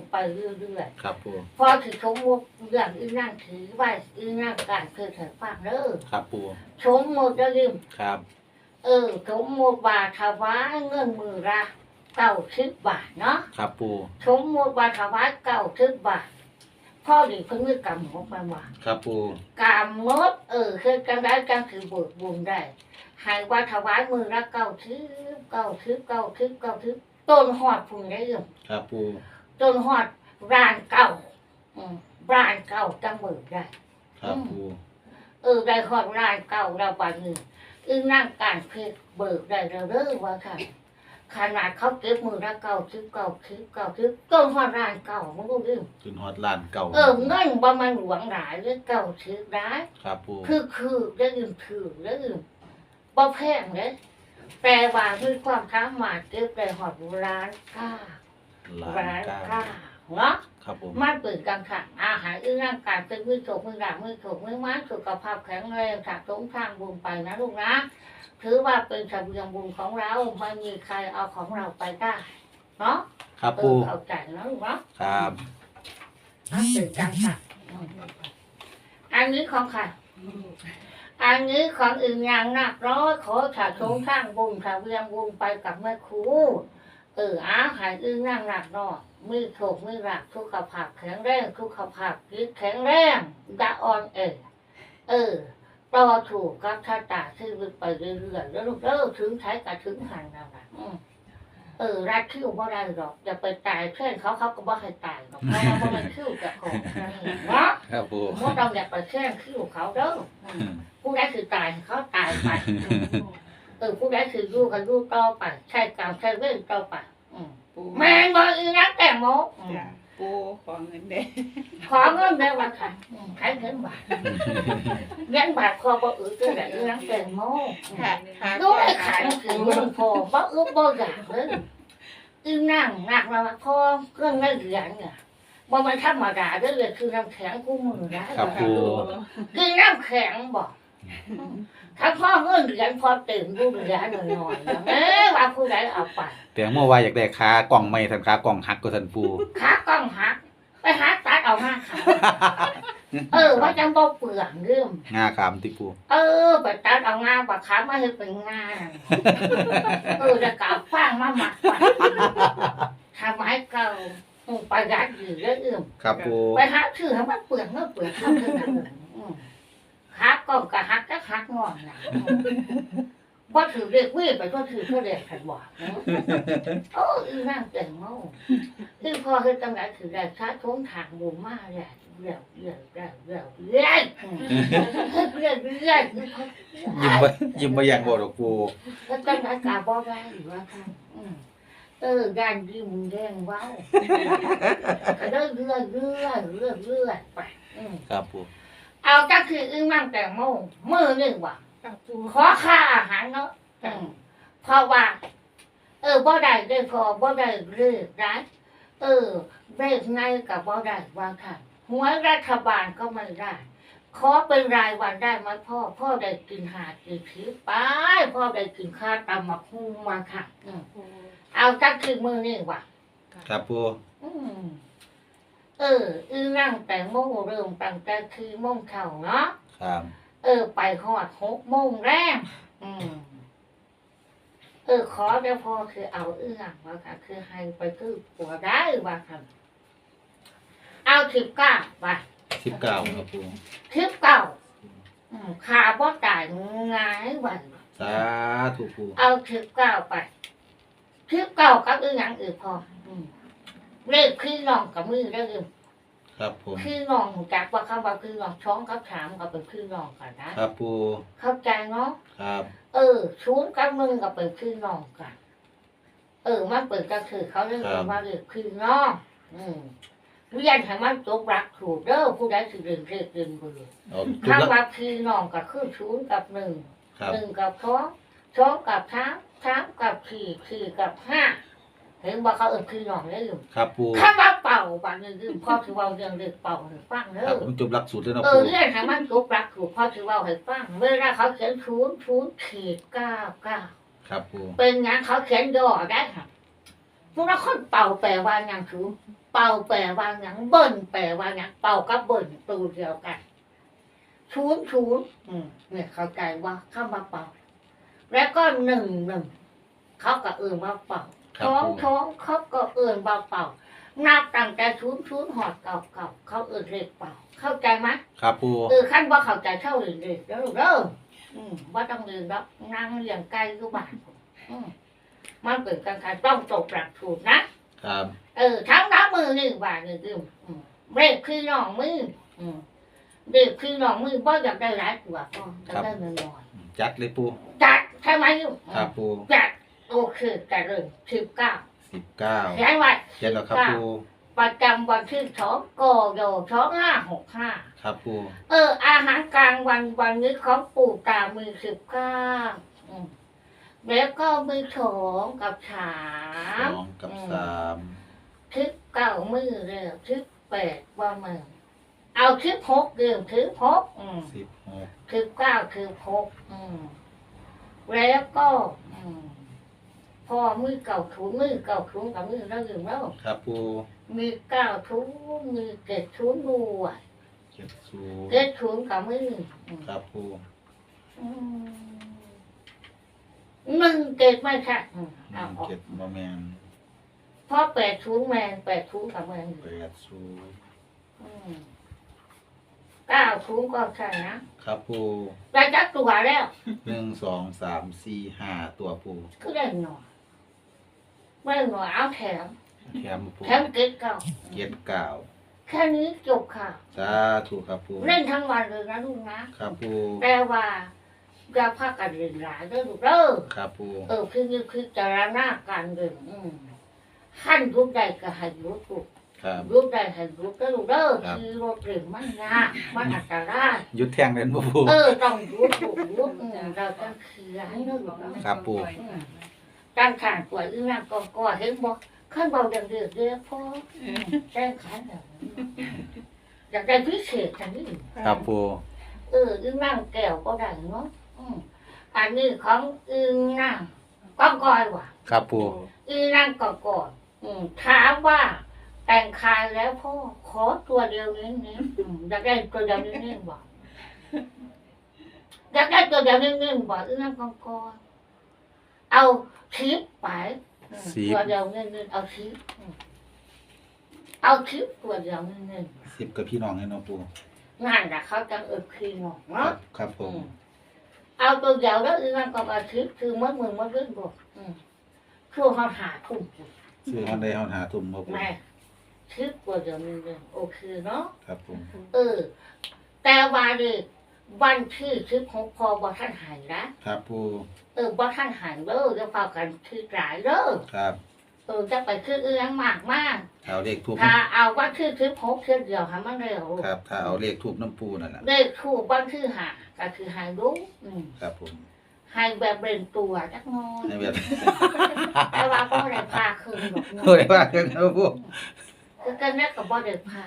บุญไปเรื่อยครับปูๆพอถือสมมติเรื่องอีนั่งถือว่าอีนั่งการเคยถือฟังเด้อครับปูสมมติจะลืมครับ เออสมมติว่าถวายเงินมือละเก้าสิบบาทเนาะครับปูสมมติว่าถวายเก้าสิบบาทพ่อดีเพิ่งนึกกำหกมาว่าครับปูกำมดเออคือจังได้จังถือบุญบุญได้ใหายว่าถวายมือละเก้าสิบเก้าสิบเก้าสิบเก้าสิบต้นหอดพุ่งได้ยังครับปู ต้นหอดร้านเก่าอืมร้านเก่าจังมือได้ ครับปูเออได้หอดร้านเก่าเราบานนี้อึ้งนั่งการเพชรเบิกได้เราเด้อว่าค่ะ ขนาดเขาเก็บมือละเก่าสิบเก่าสิบเก่าสิบต้นหอดร้านเก่ามึงรู้ดิจนฮอดลานเก่าเออเงินบ่มันหลวงหลายหรือเก่าสิบร้ายครับปูคือคือได้ยินคือได้ยินบ่แพงเลยแต่ว่าด้วยความท้ามาเก็บได้หอดร้านก้า ลานร้านเก้าก้าเนาะครับผมมันเปิดกลางขังอาหารอื้อร่างกายเป็นมือโฉกมือหลังมือโฉกมือม้าสุขภาพแข็งแรงสะสมทางบุญไปนะลูกนะถือว่าเป็นสเสบียงบุญของเราไม่มีใครเอาของเราไปได้เนาะครับเอปูอเข้าใจนะลูกเนาะครับมันเปิดกลางขังอันนี้ของใครอันนี้ของอื่นอย่างหนักร้อยขอสะสมทางบุญสะเบียงบุญไปกับแม่ครูเอออาหารอึ้งนั่งหนักเนาะมือโขกมือหลักสุขภาพแข็งแรงสุขภาพจิตแข็งแรงดาอ่อนเออเออต่อถูกกับชาตาที่วิตไปเรื่อยๆแล้วลูกเออถึงใช้กับถึงหันแล้วนะอืมเออรัดคิ้วบ่ได้หรอกอย่าไปตายเพื่อนเขาเขาก็บ่ให้ตายหรอกเพราะว่าบ่มันคิ้วจะของเนาะครับปูบ่ต้องอย่าไปแช่งคิ้วเขาเด้ออืมผู้ใดคือตายเขาตายไป เออผู้ใดคืออยู่กันอยู่ต่อไปใช้กรรมใช้เวรต่อไปอืมปูแม่งบอกอีนักแต่งโมอืมจ้ะปูขอเงินเด้ขอเงินได้วันค่ะอืมใช้เงินบาทเงินบาทคอบ่อือตัวไหนอีนักแต่งโมค่ะค่ะดูไอ้ขันคือเงินพอบ่อือบ่อยากเลยอีนั่งหนักมาพอเครื่องไม่เหลือเนี่ยบ่มันธรรมดาเด้อเลยคือน้ำแข็งคู่มือนะครับปูคือน้ำแข็งบอก ถ้าพ่อเงินเหรียญพอตื่นดูเหรียญหน่อยๆนะเอ๊ะว่าผู้ใดเอาไปแต่เมื่อวานอยากได้คากล่องไม่ทันคากล่องหักก็ทันปูขากล้องหัก ไปหาตัดเอามาขายเออ ว่าจังบ่เปลืองเรื่องงาขามติปูเออไปตัดเอางาปากขามาให้เป็นงานเออจะกลับฟางมาหมักไปทำให้เก่าอืมประหยัดอยู่เรื่อยครับปูๆไปหาชื่อให้มันเปลืองเงินเปลืองทำเท่านั้น เลยอืมหักกล้องก็หักก็หักงอนนะอืมว่าถือเรียกเว้ยไปก็ถือเท่าเรียกขันบอกอืมโอ้ยนั่งเก่งมากคือพอคือจังไรคือได้ชาทงทางบุญมากเลยเรื่อยเรื่อยเรื่อยเรื่อยเรื่อยเรื่อยเรื่อยยิ้มไปยิ้มไปอยากบอกดอกปูก็จังไรกาบอได้หรือว่าค่ะเออการยิ้มแดงว้าวเรื่อยเรื่อยเรื่อยเรื่อยเรื่อยไปครับปู เอาจังคืออึ้งมั่งแต่งโมมือหนึ่งว่ะค่ะปูขอค่าอาหารเนาะเพราะว่า เออบ่ได้ได้พอบ่ได้เลือกร้านเออเลขในกับบ่ได้วางค่ะหวยรัฐบาลก็ไม่ได้ ขอเป็นรายวันได้ไหมพ่อ พ่อได้กินหาดกินผีไปพ่อได้กินข้าวตำมักฮุงมาค่ะอืมปูเอาจักคือมือนี่ว่ะ ครับปู อืม เออ อือนั่งแต่งโมงเริ่มตั้งแต่คือโมงเท่าเนาะครับเออ ไปหอดหกโมงแรกอืมเออ ขอเดี๋ยวพอคือเอาเอื้องว่าค่ะ คือให้ไปคือปัวได้ว่าค่ะ เอาสิบเก้าว่าสิบเก้าครับปูสิบเก้าอืมขาบ่จ่ายง่ายว่าสาธุปูเอาสิบเก้าไปสิบเก้ากับเอื้องอื่นพอ อืม เลขพี่น้องกับมือได้เลยครับผมพี่น้องจากว่าคำว่าพี่น้องช้องเขาถามก็เป็นพี่น้องกันนะครับปูเข้าใจเนาะครับ เออชูนย์กับมึงก็เป็นพี่น้องกัน เออมันเปิดก็คือเขาเรียกว่าเรียกพี่น้องอืมเรียนให้มันจบรักถูกเด้อผู้ใดสิเรียนเรียกเรียนเบื่อเอาจุดถ้าละว่าพี่น้องก็คือชูนย์กับหนึ่งครับหนึ่งกับสองสองกับสามสามกับสี่สี่กับห้า เห็นว่าเขาเออพี่น้องได้อยู่ครับปูถ้าว่าเป่าบางอย่างคือพ่อถือว่าเรื่องเด็กเป่าให้ฟังเด้ครับอผมจบหลักสูตรแล้วเนาะเอปูอเรื่องให้มันจบรักถูกพ่อถือว่าให้ฟังเวลาเขาเขียนชูนย์ชูนย์ขีดเก้าเก้าครับปูเป็นงานเขาเขียนย่อได้ค่ะพวกเราคนเป่าแปลว่าอย่างชูเป่าแปลว่าหยังเบิ่นแปลว่าหยังเป่ากับเบิ่นตัวเดียวกันชูนชูนอืมเนี่ยเข้าใจว่าเข้ามาเป่า แล้วก็หนึ่งหนึ่งเขาก็เอื่นว่าเป่าครับ ท้องปูท้องเขาก็เอื่นว่าเป่านับตั้งแต่ชูนชูนหอดเก่าเก่าเขาเอื่นเรียกเป่า เข้าใจไหมครับปูเออขั้นว่าเข้าใจเท่าเรียนเรียนแล้วลูกเด้ออืมว่าต้องเรียนแล้วนั่งเลี้ยงไก่อยู่บ้านอืมมันเป็นการขายต้องตกหลักถูกนะครับเออทั้งน้ำมือนี่บาทนี่คืออืมเรียกคือน้องมืออืมเรียกคือน้องมือบ่อยากได้หลายกว่าก็จะได้เงินน้อยจัดเลยปูจัดใช่ไหมลูกครับปูจัด โอเคจัดเลยสิบเก้าสิบเก้าเขียนไว้เขียนแล้วครับปูประจำวันที่สองกโยสองห้าหกห้าครับปูเออ อาหารกลางวันวันนี้ของปู่ตามือสิบเก้าอืมแล้วก็มือสองกับสาสมองกับอืมสามทิปเก้ามือเร็วทิปแปดว่ามือเอาทิปหกเดิมทิปหกอืมสิบหกทิปเก้าทิปหกอืมแล้วก็ อืม พอมือเก่าถุงมือเก่าถุงกับมือแล้วลืมแล้วครับปูมีเก้าถุงมีเจ็ดถุงด้วยเจ็ดศูนย์เจ็ดถุงกับมืออืมครับปูอืมหนึ่งเจ็ดไม่ใช่อืมหเอานึ่งออกเจ็ดบะแมนเพราะแปดถุงแมนแปดถุงกับแมนแปดศูนย์อืมเก้าถุงก็ใช่นะครับปูได้จักตัวแล้วหนึ่งสองสามสี่ห้าตัวปูก็ได้หน่อย ไม่หน่อยเอาแถมแถมปูแถมเก็ตเก้าเจ็ดเก้าแค่นี้จบค่ะ สาธุครับปูเล่นทั้งวันเลยนะลูกนะครับปูแต่ว่าอย่าพากันเล่นหลายเด้อลูกเด้อครับปูเออคือคือคือจารณาการเดินอืมขั้นยุบใดก็ให้ยุบลูกครับยุบใดให้ยุบเด้อลูกเด้อครับคือรถเร็วมันยากมันอันตรายยุดแทงเล่นปูปูเออต้องยุบลูกยุบอืมเราจะเคลียร์ให้เราลูกเด้อครับปู อืมการขานกว่าอีนางกองกอเห็นบ่ขั้นเบาเดือดเดือดเดือดพออืมแจ้งขานแบบนี้อยากได้พิเศษทันนี้ครับปูเอออึ้งนั่งแก้วก็ได้เนาะอืมอันนี้ของอึ้งนั่งก้องกอยว่ะครับปูอึ้งนั่งก่อนก่อนอืมถามว่าแต่งคายแล้วพ่อขอตัวเดียวนี้นี้อืมอยากได้ตัวเดียวนี้นี้บอกอยากได้ตัวเดียวนี้นี้บอกอึ้งนั่งก่อนก่อน เอาชิปไปอืมตัวเดียวนี้นี้เอาชิปอืมเอาชิปตัวเดียวนี้นี้สิบกับพี่น้องเลยเนาะปูงานน่ะเขาจะเอิบคีงอกครัเนาะบครับผมเอาตัวเดียวแล้วอีนั่นก็อาทิตย์คือมัดมือมัดเรื่องบวกอืมช่วงเขาหาทุ่มซื้อเขาได้เขาหาตุ่มครับปูแม่ชิปตัวเดียวนึงเลยโอเคเนาะ ครับผม เออ แต่ว่าเลย วันที่ชิปของพอบอท่านหายนะครับปูเออบอท่านหายเด้อจะเฝ้ากันคือหลายเด้อครับเออจะไปคือเอื้องมากมากถ้าเอาเลขทูบถ้าเอาว่าคือชิปหกเชื่อเดียวหามันเร็วครับถ้าเอาเลขทูบน้ำปูนั่นแหละเลขถูกวันที่หาก็คือหายรู้อืมครับผมหายแบบเบนตัวจักงอนในเวลาแต่ว่าก็ได้พาคืนหรอกโอ้ยว่ากันครับปูคือกันแรกกับบ่ได้พา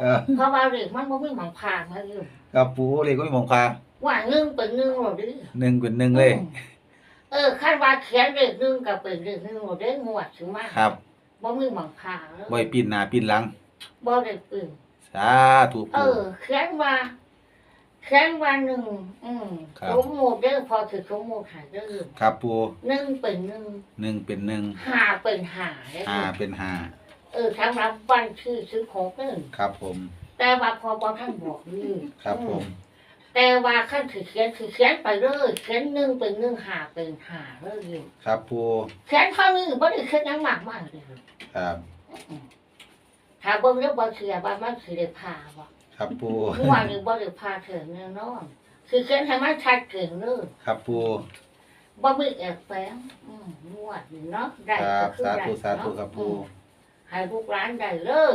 เออเพราะว่าเด็กมันบ่มีหมองพามาอยู่ ครับปูเลขก็มีมองคาว่าหนึ่งเป็นหนึ่งหรอดิหนึ่งเป็นหนึ่งเลย เออคันว่าเขียนเลขหนึ่งกับเป็นเลขหนึ่งหรอเด้งวดถึงมาครับบ่มีหมองพาเลยบ่อยปีนหน้าปีนหลังบ่ได้ปืนสาธุเอปูอเขียนว่าเขียนว่าหนึ่งอืมครับสมมุติเด้อพอถือสมมุติหาเด้อครับปูหนึ่งเป็นหนึ่งหนึ่งเป็นหนึ่งห้าเป็นห้าเด้อห้าเป็นห้าเออสำหรับวันที่ซื้อของเด้อครับผม แต่ว่าพอบ่ท่านบอกนี่ครับผมแต่ว่าขั้นถือเขียนถือเขียนไปเลยเขียนหนึ่งเป็นหนึ่งหาเป็นหาเลยอยู่ครับปูเขียนเท่านี้บ่ได้เขียนหยังมากมากเลยครับถ้าเบิ่งแล้วบ่เชื่อว่ามันสิได้พาบ่ครับปูเมื่อวานนี้บ่ได้พาเถิงแน่นอนคือเขียนให้มันชัดเจนเลยครับปูบ่มีแอบแฝงอืมนวดนี่เนาะได้ครับก็คือสาได้ธุสาธุครับปูอืมให้ลูกหลานได้เลย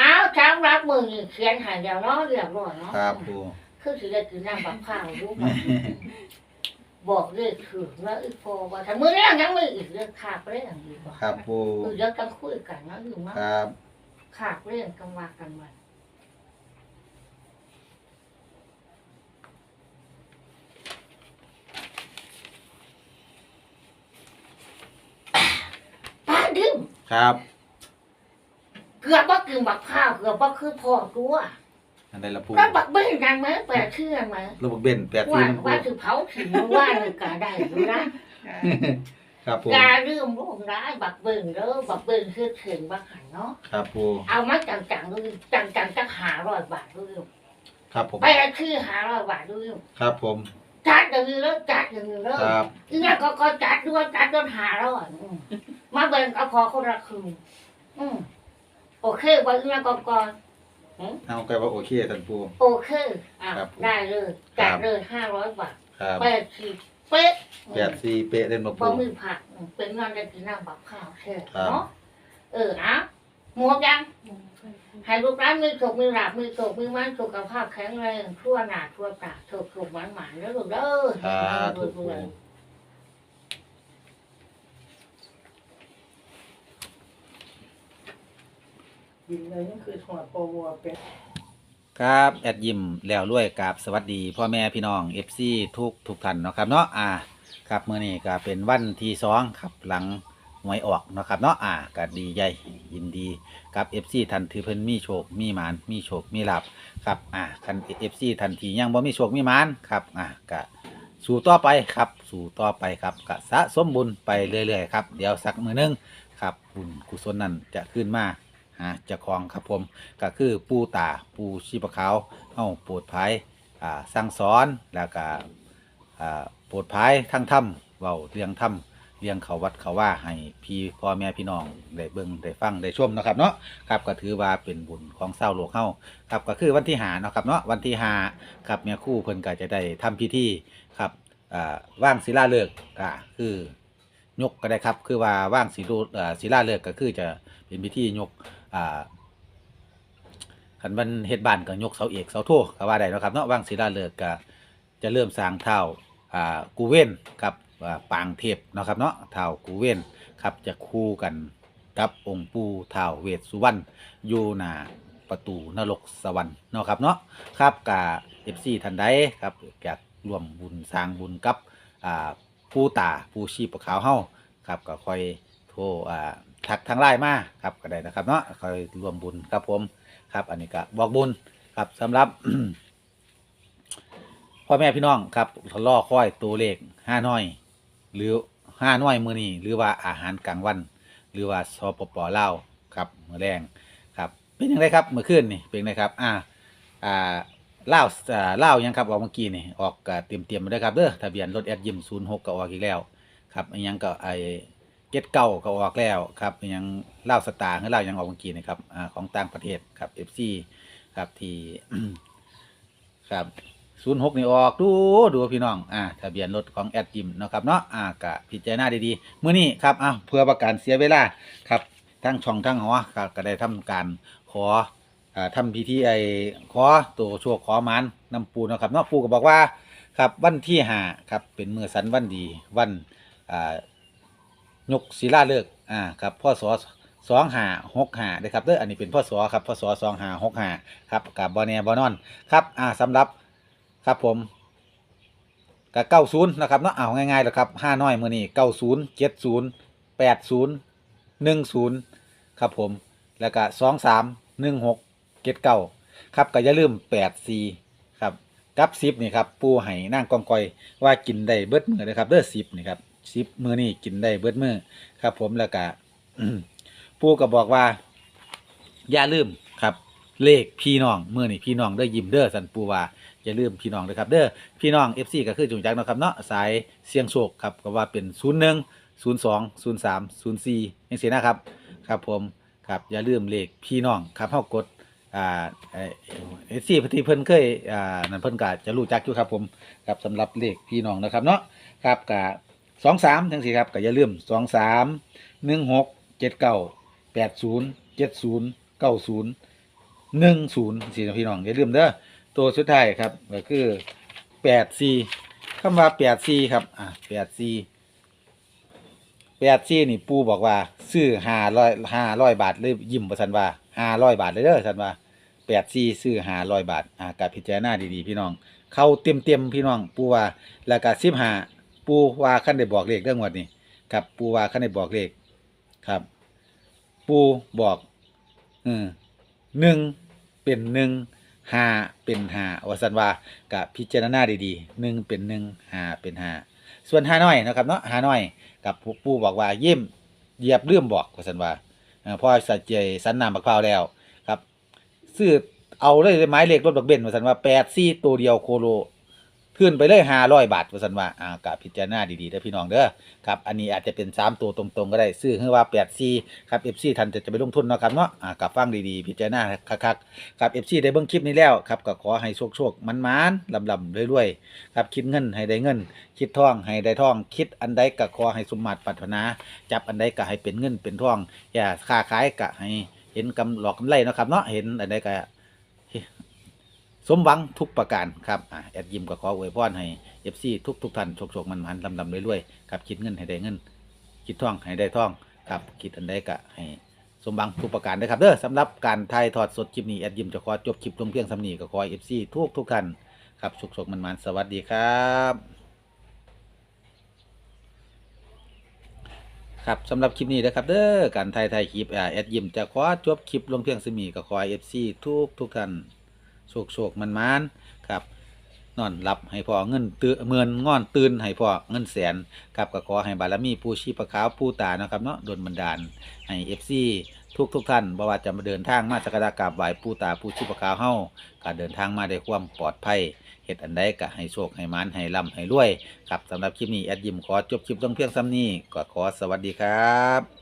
อ้าวช้างรับมือนี่เขียนให้แล้วเนาะเรียบร้อยเนาะครับปูคือสิได้กินน้ำบักพร้าวรู้บ่บอกเลขถือแล้วอีกพอว่าถ้ามือแรงยังไม่อีกเรื่องขาดเรื่องดีกว่าครับปูเออเดี๋ยวกันคุยกันนะอยู่มั้งครับขาดเรื่องกันว่ากันมาป้าดึงครับโท กือบว่ากินบักข้าวเกือบว่าคือพ่อตัวอันใดละปูแล้วบักเบิ้งกันไหมแปดเชื่อไหมลูกบักเบนแปดว่าสี่มันปูว่าถือเผาถิ่นว่าเลยก็ได้อยู่นะค่ะครับผมอย่าลืมลูกร้ายบักเบิ้งเด้อบักเบิ้งคือถึงบักหันเนาะครับปูเอามาจังๆดูจังๆจะหาร้อยบาทดูครับผมไปคือหาร้อยบาทดูครับผมจัดอย่างนี้แล้วจัดอย่างนี้แล้วครับอีนี่ก็ก็จัดด้วยจัดจนหาร้อยอืมมาเบิ้งก็พอคนละครึ่งอืม โอเคว่าอีนี่ก็ก็เอาใกล้ว่าโอเคท่านปู โอเคอะครับผม ได้เลยจัดเลยห้าร้อยบาทครับแปดสิบเป๊ะแปดสี่เป๊ะเล่นมาพปูอมือผักอืมเป็นงานได้กินน้ำบักข้าวแค่ครับ เนาะเออนะหมวกยัง ให้ลูกร้านมือถกมือหลับมือถกมือมันสุขภาพแข็งแรงทั่วหน้าทั่วตาถกถูกหวานหวานๆแล้วลูกเด้อครับถูกปู ยิงเลยนี่คือถอดปรวัวเป็นครับแอดยิมแล้วรวยกับสวัสดีพ่อแม่พี่น้อง FC ทุกทุกท่านเนาะครับเนาะอ่าครับเมื้อนี้ก็เป็นวันที่สองครับหลังหวยออกเนาะครับเนาะอ่าก็ดีใจยินดีกับ FC ท่านทีเพิ่นมีโชคมีหมานมีโชคมีลาภครับอ่าคัน FC ท่านทียังบ่มีโชคมีหมานครับอ่าก็สู่ต่อไปครับสู่ต่อไปครับก็สะสมบุญไปเรื่อยๆครับเดี๋ยวสักมือหนึงครับบุญกุศลนั้นจะขึ้นมา หาเจ้าของครับผมก็คือปูตาปูชีพขาวเฮาโปรดภัยอ่าสั่งสอนแล้วก็อ่าโปรดภัยทั้งถ้ำเว้าเรื่องถ้ำเรื่องเขาวัดเขาว่าให้พี่พ่อแม่พี่น้องได้เบิ่งได้ฟังได้ชมเนาะครับเนาะครับก็ถือว่าเป็นบุญของเศร้าโลกเฮาครับก็คือวันที่หาเนาะครับเนาะวันที่หาครับแม่ครู่เพิ่นก็จะได้ทำพิธีครับอ่าว่างศิลาฤกษ์อ่าคือยกก็ได้ครับ คือว่าว่างศิลาอ่าศิลาฤกษ์ก็คือจะเป็นพิธียก อ่าขันมันเฮ็ดบ้านก็ยกเสาเอกเสาโทก็ว่าได้นะครับเนาะว่างศิลาฤกษ์ก็จะเริ่มสร้างเท้าอ่ากูเว้นกับอ่าปางเทพนะครับเนาะเท้ากูเว้นครับจะคู่กันกับองค์ปู่เท้าเวสสุวรรณอยู่หน้าประตูนรกสวรรค์เนาะครับเนาะครับกะ FC ท่านใดครับอยากร่วมบุญสร้างบุญกับอ่าผู้ตาผู้ชีพขาวเฮาครับก็ค่อยโทรอ่า ทักทางไลน์มาครับก็ได้นะครับเนาะคอยรวมบุญครับผมครับ อันนี้ก็บอกบุญครับสำหรับพ่อแม่พี่น้องครับทะเล่อค่อยตัวเลขห้าน้อย หรือห้าน้อยมือนี้หรือว่าอาหารกลางวัน หรือว่าซอปปอเล่าครับมือแรงครับเป็นยังไงครับเมื่อคืนนี่เป็นยังไงครับ อ่าอ่าเล่าอ่าเล่ายังครับออกเมื่อกี้นี่ออกเตรียมเตรียมมาด้วยครับเด้อทะเบียนรถแอดยิมศูนย์หกก็ออกอีกแล้ว ครับอันยังก็ไอ เจ็ดเก้าก็ออกแล้วครับยังเล่าสตาร์ให้เล่ายังออกเมื่อกี้นะครับอของต่างประเทศครับเอฟซีครับที่ครับศูนย์หกนี่ออกดูดูพี่น้องอ่าทะเบียนรถของแอดจิมนะครับเนาะอ่ากะพิจารณาดีๆมื้อนี้ครับอ่าเพื่อประการเสียเวลาครับทั้งช่องทั้งหอครับก็ได้ทำการขออ่าทำพิธีไอ้ขอตัวโชคขอมันนำปูนะครับเนาะปูก็บอกว่าครับวันที่ห้าครับเป็นเมื่อสันวันดีวันอ่า ยกศิลาฤกษ์อ่าครับพ่อสอสองหาหกหานะครับเด้ออันนี้เป็นพ่อสอครับพ่อสอสองหาหกหาครับกับบอเนียบอนอนครับอ่าสำหรับครับผมกับเก้าศูนย์นะครับเนาะเอาง่ายๆแล้วครับห้าน้อยมือนี้เก้าศูนย์เจ็ดศูนย์แปดศูนย์หนึ่งศูนย์ครับผมแล้วก็สองสามหนึ่งหกเจ็ดเก้าครับก็อย่าลืมแปดสี่ครับกับสิบนี่ครับปูไห้นั่งกองกอยว่ากินได้เบิดมือนะครับเด้อสิบนี่ครับ สิบมือนี่กินได้เบิดมือครับ ผมแล้วก็ปูก็บอกว่า อย่าลืมครับ เลขพี่น้องเมื่อนี่พี่น้องได้อยิ้มเด้อสันปูว่าอย่าลืมพี่น้องนะครับ เด้อพี่น้อง FC ก็คือจุงจักเนาะครับเนาะสายเสียงโชคครับก็ว่าเป็น01 02 03 04จังซี่นะครับ ครับผมครับอย่าลืมเลขพี่น้องครับเฮากดอ่าเอฟซีพอดีเพิ่นเคยอ่านั่นเพิ่นก็จะรู้จักอยู่ครับผมครับสำหรับเลขพี่น้องนะครับเนาะครับก็ 23จังซี่ครับก็อย่าลืม23 16 79 80 70 90หนึ่งศูนย์สี่พี่น้องอย่าลืมเด้อตัวสุดท้ายครับก็คือแปดสี่คำว่าแปดสี่ครับอ่าแปดสี่แปดสี่นี่ปูบอกว่า ซื้อห้าร้อยห้าร้อยบาทเลยยิ้มประสันว่าห้าร้อยบาทเลยเด้อสันว่าแปดสี่ซื้อห้าร้อยบาท อ่ากับพิจารณาดีๆ พี่น้อง เข้าเต็มเต็มพี่น้อง ปูว่า แล้วก็สิบห้า ปูว่าขั้นได้บอกเลขเรื่องวันนี้ครับ ปูว่าขั้นได้บอกเลขครับ ปูบอกเออหนึ่งเป็นหนึ่งห้าเป็นห้าวสันวากับพิจารณาดีๆหนึ่งเป็นหนึ่งห้าเป็นห้าส่วนห้าน้อยนะครับเนาะห้าน้อยกับปูบอกว่าเยี่ยมเหยียบเลื่อมบอกวสันวาเอ่อพอสัจเจสันนามบักพร้าวแล้วครับซื้อเอาเลยไม้เลขรถบักเบนวสันว่าแปดซี่ตัวเดียวโคโล ขึ้นไปเลยห้าร้อยบาทว่าสันว่าอ่ากับพิจารณาดีๆเด้อพี่น้องเด้อครับอันนี้อาจจะเป็นสามตัวตรงๆก็ได้ซื้อให้ว่าแปดซีครับเอฟซีทันจะจะไปลงทุนเนาะครับเนาะอ่ากับฟังดีๆ พิจารณาคักๆครับเอฟซีได้เบิ่งคลิปนี้แล้วครับก็ขอให้โชคโชคมันมานลำลำรวยๆครับคิดเงินให้ได้เงิน คิดทองให้ได้ทอง คิดอันใดก็ขอให้สมมาตรปรารถนา จับอันใดก็ให้เป็นเงินเป็นทองอย่าค้าขายก็ให้เห็นกำหลอกกำไรเนาะครับเนาะเห็นอันใดก็ สมหวังทุกประการครับอ่าแอดยิมก็ขออวยพรให้เอฟซีทุกทุกท่านโชคโชคมันมันลำลำรวยๆครับคิดเงินให้ได้เงิน คิดท่องให้ได้ท่องครับคิดอันใดก็ให้สมบังทุกประการนะครับเด้อสำหรับการถ่ายทอดสดคลิปนี้แอดยิมจะขอจบคลิปลงเพียงสำนีก็ขอเอฟซีทุกทุกท่านครับสุขสมันมันๆสวัสดีครับครับสำหรับคลิปนี้นะครับเด้อการถ่ายถ่ายคลิปแอดยิมจะขอจบคลิปลงเพียงสำนีก็ขอเอฟซีทุกทุกท่าน สุขสมันมันครับนอนหลับให้พอเงินตื่นเมือนงอนตื่นให้พอเงินแสนครับก็ขอให้บารมีผู้ชีพขาวผู้ตานะครับเนาะดลบันดาลให้เอฟซีทุกทุกท่านบ่ว่าจะมาเดินทางมาสักการะกราบไหว้ปู่ตาปู่ชีพขาวเฮาการเดินทางมาได้ความปลอดภัยเฮ็ดอันใดก็ให้โชคให้มานให้ร่ำให้รวยครับสำหรับคลิปนี้แอดยิมขอจบคลิปลงเพียงซ้ำนี้ก็ขอสวัสดีครับ